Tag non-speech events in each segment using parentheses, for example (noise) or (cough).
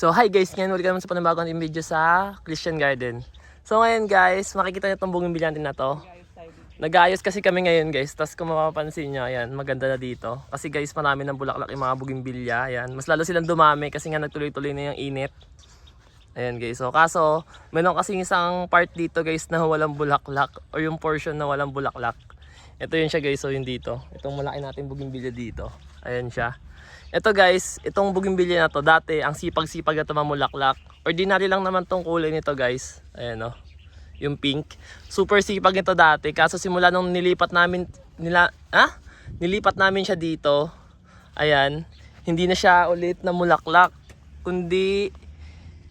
So hi guys, ngayon ulit naman sa panibagong nating video sa Christian Garden. So ngayon guys, makikita niyo itong buging natin na to. Nag-aayos kasi kami ngayon guys, tapos kung mapapansin nyo, ayan, maganda na dito. Kasi guys, marami ng bulaklak yung mga bugimbilya, ayan. Mas lalo silang dumami kasi nga nagtuloy-tuloy na yung init. Ayan guys, so kaso, meron kasi isang part dito guys na walang bulaklak, or yung portion na walang bulaklak. Ito yun siya guys, so yun dito. Itong malaki natin bugimbilya dito. Ayan siya. Ito guys, itong bugimbilya na to, dati ang sipag-sipag na ito mamulaklak. Ordinary lang naman tong kulay nito guys. Ayan o. Yung pink. Super sipag nito dati. Kaso simula nung nilipat namin, nila, ah? Nilipat namin siya dito. Ayan. Hindi na siya ulit na mulaklak. Kundi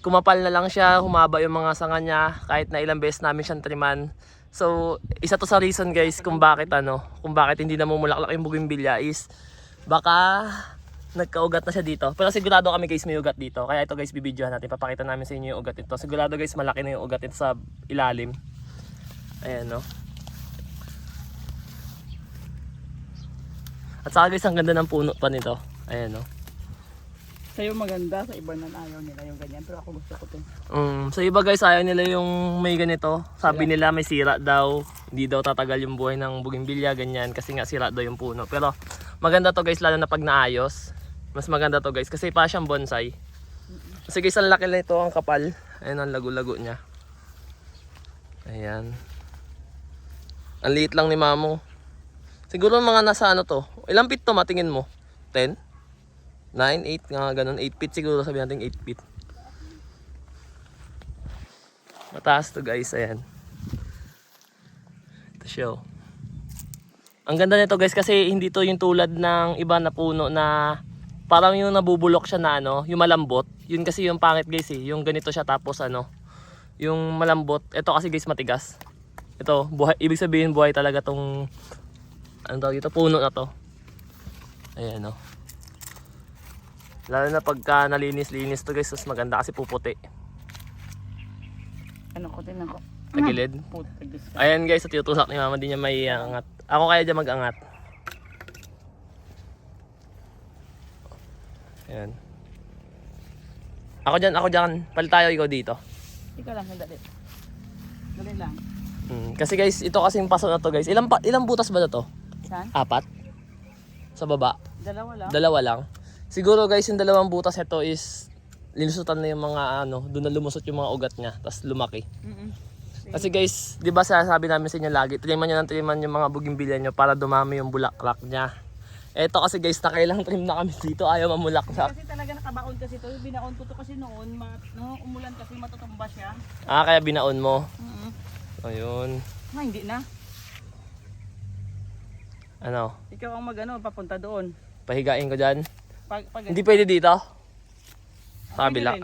kumapal na lang siya, humaba yung mga sanga niya kahit na ilang beses namin siyang triman. So, isa to sa reason guys kung bakit ano, kung bakit hindi na mumulaklak yung bougainvillea is baka nagkaugat na siya dito. Pero sigurado kami guys may ugat dito. Kaya ito guys bibidyohan natin. Papakita namin sa inyo yung ugat nito. Sigurado guys malaki na yung ugat nito sa ilalim. Ayan no. At saka guys ang ganda ng puno pa nito. Ayan no. Sa'yo maganda, sa iba na ayaw nila yung ganyan. Pero ako gusto ko to. Um, sa iba guys, ayaw nila yung may ganito. Sabi nila may sira daw. Hindi daw tatagal yung buhay ng bugimbilya, ganyan. Kasi nga sira daw yung puno. Pero maganda to guys, lalo na pag naayos. Mas maganda to guys, kasi pa siyang bonsai. Kasi guys, ang laki na ito, ang kapal. Ayan ang lago-lago niya. Ayan. Ang liit lang ni mamo. Siguro mga nasa ano to. Ilang feet to matingin mo? 10? 9, 8, nga ganun. 8 feet siguro sabihin natin 8 feet. Mataas to guys, ayan. Ito siya oh. Ang ganda nito guys kasi hindi to yung tulad ng iba na puno na parang yung nabubulok siya na ano, yung malambot. Yun kasi yung pangit guys eh, yung ganito siya tapos ano, yung malambot. Ito kasi guys matigas. Ito, buhay, ibig sabihin buhay talaga tong ano tawag dito, puno na to. Ayan oh. Lalo na pagka nalinis-linis to guys, mas maganda kasi puputi. Ano ko din ako. Tagilid. Ayan guys, at tutusak ni mama din niya may angat. Ako kaya dyan mag-angat. Ayan. Ako dyan, ako dyan. Palit tayo, ikaw dito. Ikaw lang, sandali. Dali lang. Hmm. Kasi guys, ito kasing paso na to guys. Ilang, pa, ilang butas ba na to? Saan? Apat? Sa baba? Dalawa lang. Dalawa lang. Siguro guys, yung dalawang butas ito is linusutan na yung mga ano, doon na lumusot yung mga ugat niya, tapos lumaki. Mm-mm. Kasi guys, 'di ba sasabi namin sa inyo lagi, triman niyo ng triman yung mga bugimbilya niyo para dumami yung bulaklak niya. Eto kasi guys, nakailang trim na kami dito, ayaw mamulaklak. Kasi talaga nakabaon kasi to. Binaon ko to kasi noon. Ma nung umulan kasi matutumba siya. Ah, kaya binaon mo. Mm-mm. Ayun. Ah, hindi na. Ano, Ikaw ang magano papunta doon. pahigain ko diyan. Pag, pag Hindi pwede dito. Sa kabila.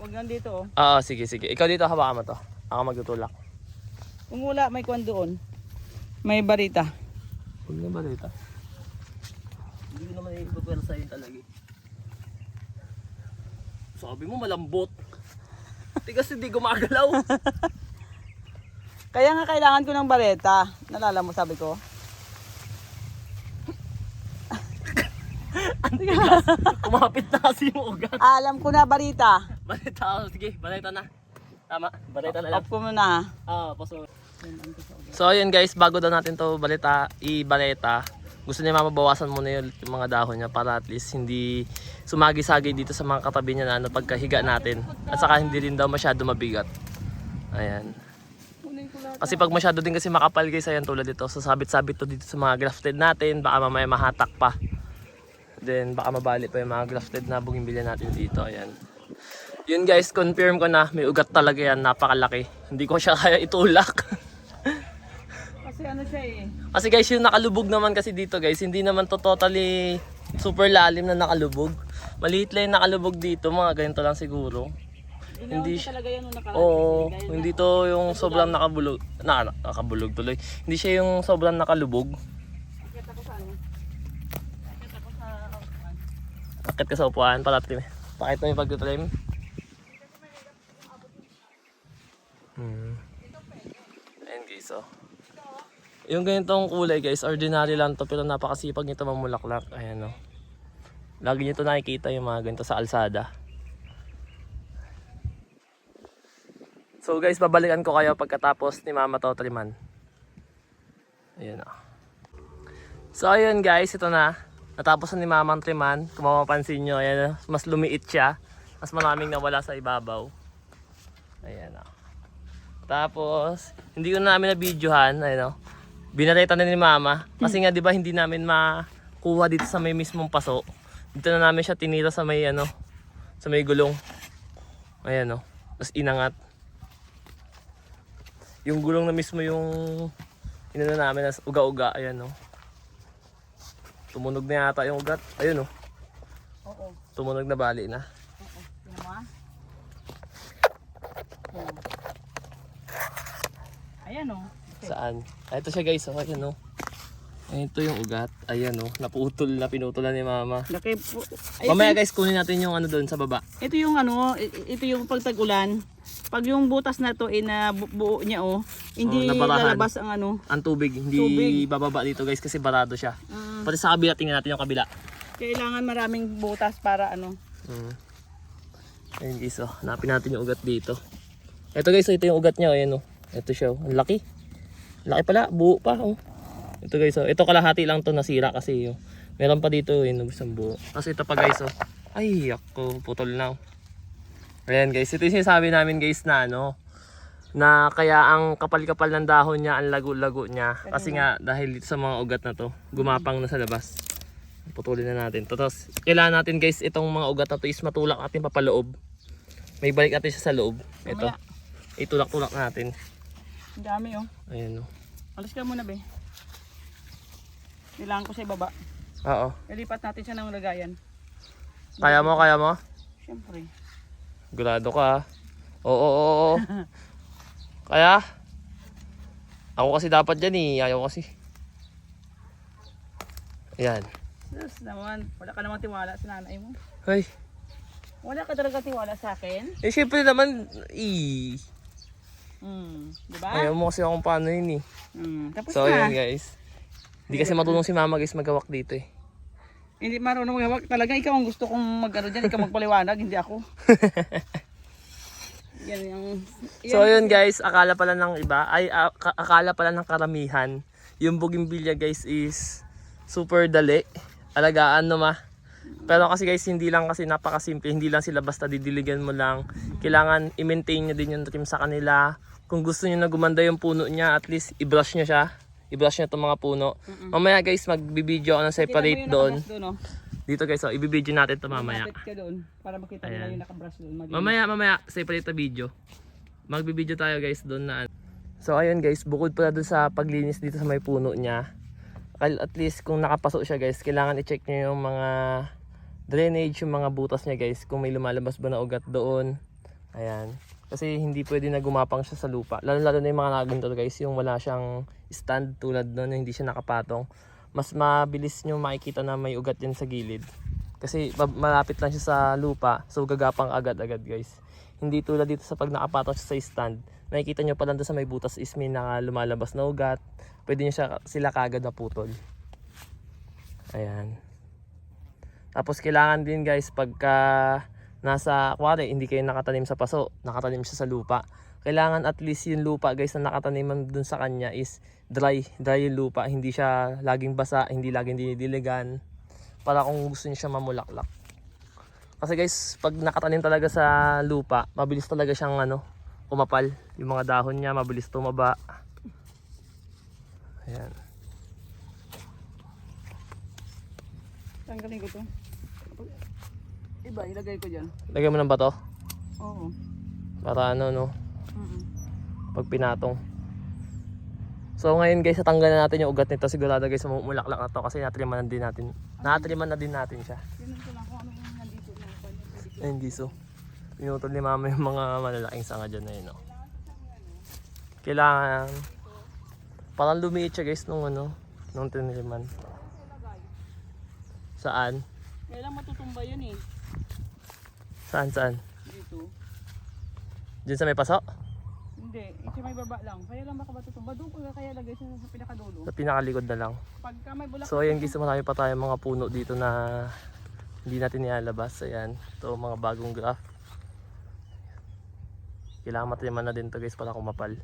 Huwag nandito oh. Oo, sige, sige. Ikaw dito, hawakan mo to. Ako magtutulak. Kung wala, may kwan doon. May barita. Huwag na ba dito? Hindi ko naman ipapersa yun talaga eh. Sabi mo malambot. Tigas hindi gumagalaw. (laughs) Kaya nga kailangan ko ng bareta. Nalala mo sabi ko? Kumapit na kasi yung ugat. Alam ko na barita. Balita, oh, sige, balita na. Tama, balita na lang. Off ko muna ha. Ah, paso. So ayun guys, bago daw natin to balita, i-baleta, gusto niya mababawasan muna yung, yung mga dahon niya para at least hindi sumagi-sagi dito sa mga katabi niya na ano, pagkahiga natin. At saka hindi rin daw masyado mabigat. Ayan. Kasi pag masyado din kasi makapal guys, ayan tulad dito, sasabit-sabit to dito sa mga grafted natin, baka mamaya mahatak pa. Then baka mabali pa yung mga grafted na bugimbilya natin dito, ayan. Yun guys, confirm ko na may ugat talaga yan, napakalaki. Hindi ko siya (laughs) kaya itulak. Kasi ano siya eh. kasi guys, yung nakalubog naman kasi dito guys, hindi naman to totally super lalim na nakalubog. Maliit lang yung nakalubog dito, mga ganito lang siguro. Hindi Hindi siya talaga yan nakalagay. Oo, hindi to yung sobrang nakabulog, na, nakabulog tuloy. Hindi siya yung sobrang nakalubog. Nakita ko sa ano. Nakita ko sa... Akit ka sa upuan, palapit mo. Pakita mo yung pagtutrim. Hmm. Ayan guys, oh. Yung ganitong kulay guys, ordinary lang to pero napakasipag nito mamulaklak. Ayan oh. Lagi nyo to nakikita yung mga ganito sa alsada. So guys, babalikan ko kayo pagkatapos ni Mama to triman. Ayan o. So ayun guys, ito na. Natapos na ni Mama ang triman. Kung mapapansin nyo, ayan, mas lumiit siya. Mas maraming nawala sa ibabaw. Ayan o. Tapos, hindi ko na namin na-videohan. Ayan o. Binareta na ni Mama. Kasi nga, di ba, hindi namin makuha dito sa may mismong paso. Dito na namin siya tinira sa may ano, sa may gulong. Ayan o. Tapos inangat. Yung gulong na mismo yung inano namin uga-uga. Ayan o. Tumunog na yata yung ugat. Ayun o. Oo. Tumunog na bali na. Oo. Mo ah. Oo. Ayan oh. Saan? Ah, ito siya guys. Oh, ayan o. Ito yung ugat. Ayan o. Naputol na pinutulan ni mama. Laki po. Ay, Mamaya guys, kunin natin yung ano doon sa baba. Ito yung ano, ito yung pagtag-ulan. Pag yung butas na to eh, na bu- buo niya oh, hindi Oh, nabarahan. lalabas ang ano. Ang tubig, hindi Tubig. bababa dito guys kasi barado siya. Ah, Pati sa kabila, tingnan natin yung kabila. kailangan maraming butas para ano. Hmm. Ayun guys, oh. hanapin natin yung ugat dito. Ito guys, oh, ito yung ugat niya. Ayan oh. Ito siya. oh. Ang laki. Laki pala. Buo pa. Oh. Ito guys, oh. ito kalahati lang to nasira kasi oh. meron pa dito yun, isang buo. Tapos ito pa guys, oh. ay ako, putol na. Oh. Ayan guys, ito yung sinasabi namin guys na ano, na kaya ang kapal-kapal ng dahon niya, ang lago-lago niya. Kasi nga, dahil dito sa mga ugat na to, gumapang na sa labas. Putulin na natin. Tapos, kailangan natin guys, itong mga ugat na to is matulak natin papaloob. May balik natin siya sa loob. Ito. Itulak-tulak natin. Ang dami oh. Ayan o. Alis ka muna be. Kailangan ko sa ibaba. Oo. Ilipat natin siya ng lagayan. Kaya mo, kaya mo? Siyempre. Gulado ka. Oo, oo, oo. (laughs) kaya? Ako kasi dapat dyan eh. Ayaw kasi. Ayan. Tapos naman, wala ka namang tiwala sa nanay mo. Ay. Wala ka talaga tiwala sa akin. Eh, syempre naman, eh. Hmm. Di ba? Ayaw mo kasi akong paano yun eh. Hmm. Tapos So, na. ayan guys. Hindi kasi matulong si mama guys magawak dito eh. Hindi marunong maghawak. Talaga ikaw ang gusto kong mag-ano dyan. Ikaw magpaliwanag, hindi ako. (laughs) yan yung... So ayun guys, akala pala ng iba, ay akala pala ng karamihan, yung bougainvillea guys is super dali. Alagaan no ma. Pero kasi guys, hindi lang kasi napakasimple, hindi lang sila basta didiligan mo lang. Kailangan i-maintain nyo din yung trim sa kanila. Kung gusto niyo na gumanda yung puno niya, at least i-brush nyo siya. I-brush nyo itong mga puno. Mamaya guys, magbibideo ako ng separate doon. doon oh. Dito guys, oh, ibibideo natin to mamaya. Ka doon para makita nila yung nakabrush doon. Malinis. Mamaya, mamaya, separate na video. Magbibideo tayo guys doon na. So ayun guys, bukod pala doon sa paglinis dito sa may puno niya. At least kung nakapasok siya guys, kailangan i-check niyo yung mga drainage, yung mga butas niya guys. Kung may lumalabas ba na ugat doon. Ayan. Kasi hindi pwede na gumapang siya sa lupa. Lalo lalo na yung mga nakaganto guys, yung wala siyang stand tulad doon, hindi siya nakapatong. Mas mabilis nyo makikita na may ugat yan sa gilid. Kasi ma- malapit lang siya sa lupa, so gagapang agad-agad guys. Hindi tulad dito sa pag nakapatong siya sa stand, nakikita nyo pa lang doon sa may butas is may lumalabas na ugat. Pwede nyo siya, sila kagad na putol. Ayan. Tapos kailangan din guys pagka nasa kuwari hindi kayo nakatanim sa paso, nakatanim siya sa lupa. Kailangan at least yung lupa guys na nakataniman dun sa kanya is dry, dry yung lupa, hindi siya laging basa, hindi laging dinidiligan para kung gusto niyo siya mamulaklak. Kasi guys, pag nakatanim talaga sa lupa, mabilis talaga siyang ano, kumapal. Yung mga dahon niya mabilis tumaba. Ayan. Tanggalin ko to. Iba, ilagay ko dyan. Lagyan mo ng bato Oo. para ano no, Mm-mm. pag pinatong. So ngayon guys, tatanggalan natin yung ugat nito. Sigurado guys, mamumulaklak na to kasi natriman na din natin. Natriman na din natin siya. Tingnan ko lang kung ano yung nandito na pwede pwede ko. Ayun guys, oh. Pinutol ni mama yung mga malalaking sanga dyan na yun, oh. Kailangan, parang lumiit siya guys nung ano, nung tiniriman. Saan? Kailan matutumba yun eh. Saan, saan? Dito. Diyan sa may paso? Hindi, ito may baba lang. Kaya lang baka matutumba. Doon ko kaya lagay siya sa pinakadulo. Sa pinakalikod na lang. Pagka may bulak. So ayan guys, marami pa tayong mga puno dito na hindi natin nilalabas. Ayan, ito mga bagong graph. Kailangan matiman na din to guys para kumapal.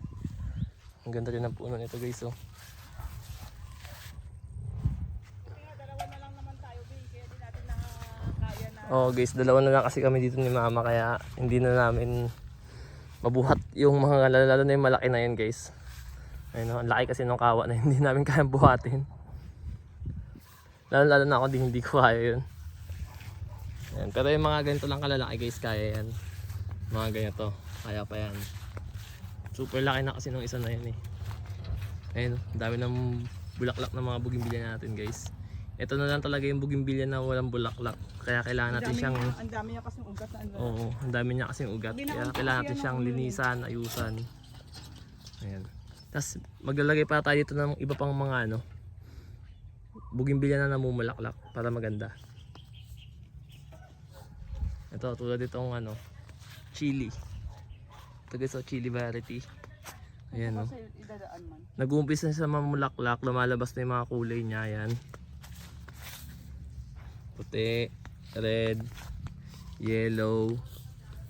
Ang ganda rin ng puno nito guys oh na lang naman tayo, Bi. Kaya di natin nakakaya na. Oh guys, dalawa na lang kasi kami dito ni mama kaya hindi na namin mabuhat yung mga lalo, na yung malaki na yun guys. Ayun oh, ang laki kasi ng kawa na (laughs) hindi namin kaya buhatin. Lalo lalo na ako di hindi ko kaya yun. Ayan, pero yung mga ganito lang kalalaki guys, kaya yan. Mga ganito, kaya pa yan. Super laki na kasi nung isa na yun eh. Ayun, dami ng bulaklak ng mga bugimbilya natin guys. Ito na lang talaga yung bugimbilya na walang bulaklak. Kaya kailangan natin siyang niya, ang dami niya kasi ugat na ano. Oo, ang dami niya kasing ugat. Kaya kailangan natin yan, siyang linisan, ayusan. Ayan. Tapos maglalagay pa tayo dito ng iba pang mga ano, bugimbilya na namumulaklak para maganda. Ito, tulad itong ano, chili. Ito guys, oh, chili variety. Ayan o. Kasi idadaan man. Nag-uumpisa na siya mamulaklak, lumalabas na yung mga kulay niya, ayan. Puti, red, yellow,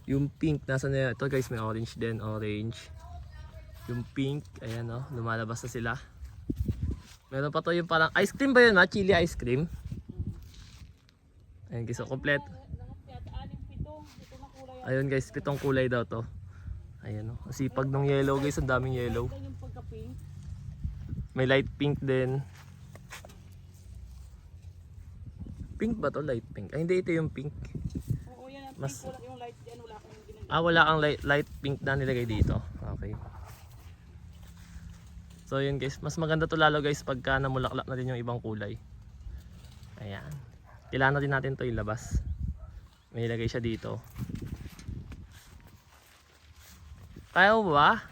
yung pink, nasa na ito guys, may orange din, orange. Yung pink, ayan o, lumalabas na sila. Meron pa to yung parang, ice cream ba yun ha? Chili ice cream? Ayan guys, so complete. Ayun guys, pitong kulay daw to. Ayan o, ang sipag ng yellow guys, ang daming yellow. May light pink din. Pink ba to? Light pink? Ay, hindi ito yung pink. Oo, yan ang Mas- pink. Wala yung light yan. Wala akong ginagawa. Ah, wala kang light, light pink na nilagay dito. Okay. So yun guys, mas maganda to lalo guys pagka namulaklak na din yung ibang kulay. Ayan. Kailangan na din natin to ilabas. May ilagay siya dito. Kaya mo ba?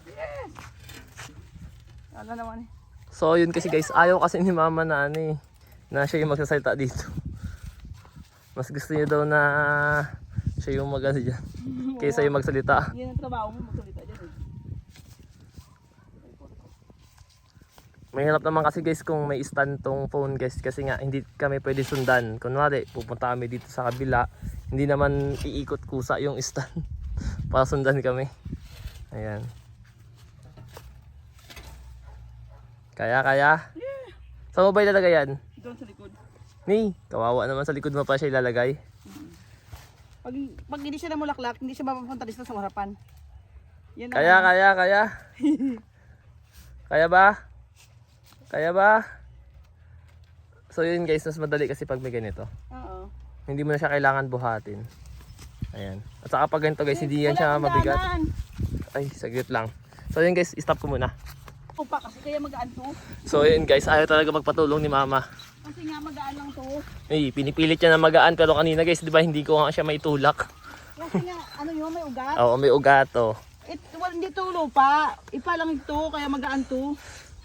Wala naman eh. So yun kasi guys, ayaw kasi ni mama na ano eh, na siya yung magsasalita dito. Mas gusto niya daw na siya yung mag ano dyan, (laughs) kaysa yung magsalita. Yan ang trabaho mo. Magsalita dyan eh. Mahirap naman kasi guys kung may stand tong phone guys kasi nga hindi kami pwede sundan. Kunwari pupunta kami dito sa kabila, hindi naman iikot kusa yung stand (laughs) para sundan kami. Ayan. Kaya kaya? Saan mo ba ilalagay yan? Doon sa likod. Ni, kawawa naman sa likod mo pa siya ilalagay. Pag, pag hindi siya namulaklak, hindi siya mapapunta dito sa harapan. Yan ang- Kaya, kaya, kaya. (laughs) kaya ba? Kaya ba? So yun guys, mas madali kasi pag may ganito. Oo. Hindi mo na siya kailangan buhatin. Ayan. At saka pag ganito guys, hindi yan siya mabigat. Ay, saglit lang. So yun guys, stop ko muna. Oo pa kasi kaya magaan to. So yun guys, ayaw talaga magpatulong ni mama. Kasi nga magaan lang to. Ay, pinipilit niya na magaan pero kanina guys, di ba hindi ko nga siya may tulak. Kasi nga, ano yun, may ugat. Oo, may ugato. It, well, hindi to lupa. Ipa lang ito, kaya magaan to.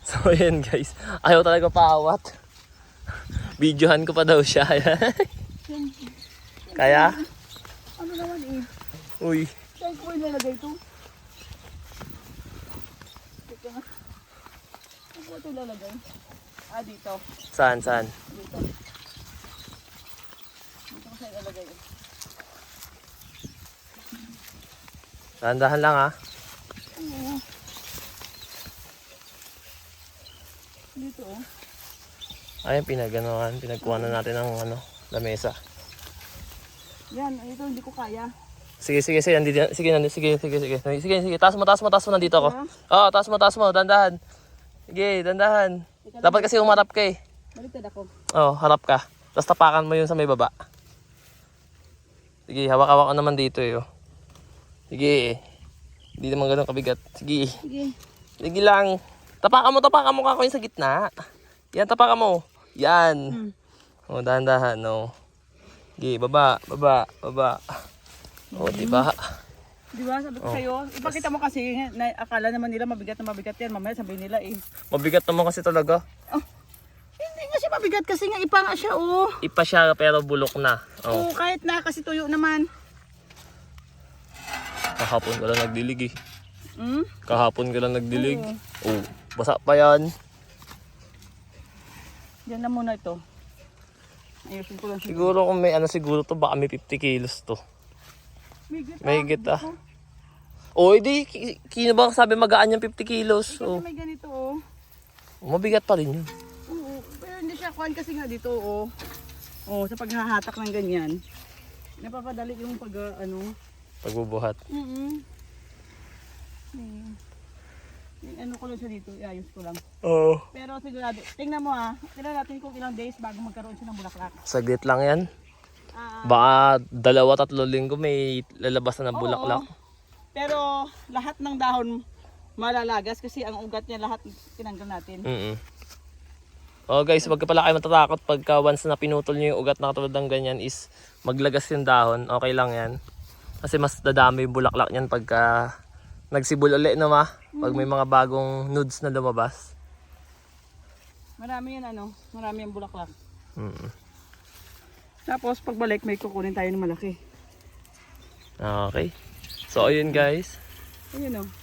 So yun guys, ayaw talaga paawat. Videohan ko pa daw siya. Kaya? Ano naman eh. Uy, Saan ko ilalagay to? Teka nga. Saan ko ito ilalagay? Ah, dito. saan, saan? Dito. Dito ko siya ilalagay. Dahan-dahan lang ah. Oo. Dito oh. Ayun, pinaganoan, pinagkuha na natin ng ano, lamesa. Yan, ito hindi ko kaya. Sige, sige, sige, nandito, sige, nandito, sige, sige, sige, sige, sige, sige, taas mo, taas mo, taas mo, nandito ako. Oo, taas mo, taas mo, dandahan. Sige, dandahan. Dapat kasi umarap ka eh. Baliktad ako. Oo, harap ka. Tapos tapakan mo yun sa may baba. Sige, hawak-hawak ka naman dito eh. oh. Sige. Hindi naman ganun kabigat. Sige. Sige. Sige lang. Tapakan mo, tapakan mo kako yung sa gitna. Yan, tapakan mo. Yan. Hmm. O, dahan-dahan, no. Sige, baba, baba, baba. O, diba? Di ba? Sabi ko sa'yo, ipakita mo kasi na akala naman nila mabigat na mabigat yan. Mamaya sabihin nila eh. Mabigat naman kasi talaga. Hindi nga siya mabigat kasi nga ipa nga siya oh. Ipa siya pero bulok na. Oo, kahit na kasi tuyo naman. kahapon ka lang nagdilig eh. Hmm? Kahapon ka lang nagdilig. Oh, basa pa yan. Yan na muna ito. Ayusin ko lang. Siguro kung may ano siguro to baka may 50 kilos to. May git May higit ah. O, edi, ki- kino ba sabi magaan yung 50 kilos? Kasi O, may ganito oh. mabigat pa rin yun. Oo, pero hindi siya kuhan kasi nga dito oh. Oh, sa paghahatak ng ganyan. Napapadali yung pag ah, ano. Pagbubuhat. Mm Yung ano ko lang siya dito, iayos ko lang. Oo. Pero sigurado, tingnan mo ah, tingnan natin kung ilang days bago magkaroon siya ng bulaklak. Saglit lang yan. Ah, Baka dalawa, tatlo linggo may lalabas na ng Oo. bulaklak. pero lahat ng dahon malalagas kasi ang ugat niya lahat tinanggal natin. Mm Oh guys, wag ka pala kayo matatakot pagka once na pinutol nyo yung ugat na katulad ng ganyan is maglagas yung dahon. Okay lang yan. Kasi mas dadami yung bulaklak niyan pagka nagsibol uli no ma? Pag may mga bagong nudes na lumabas. Marami yan ano, marami yung bulaklak. Mm. Tapos pagbalik may kukunin tayo ng malaki. Okay. So ayun guys. Ayun oh.